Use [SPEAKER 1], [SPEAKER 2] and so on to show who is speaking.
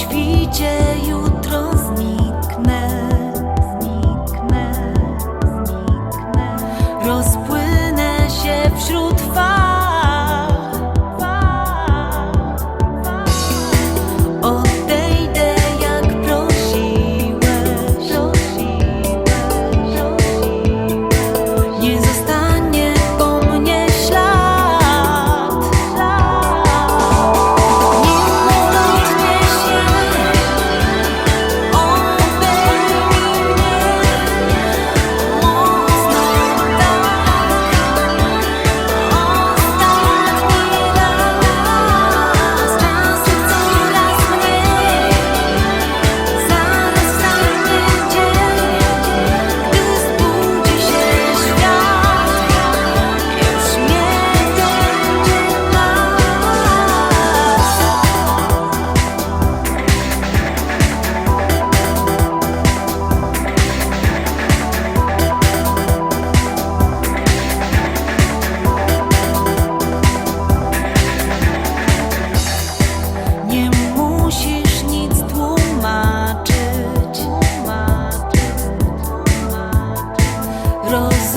[SPEAKER 1] świcie już otros.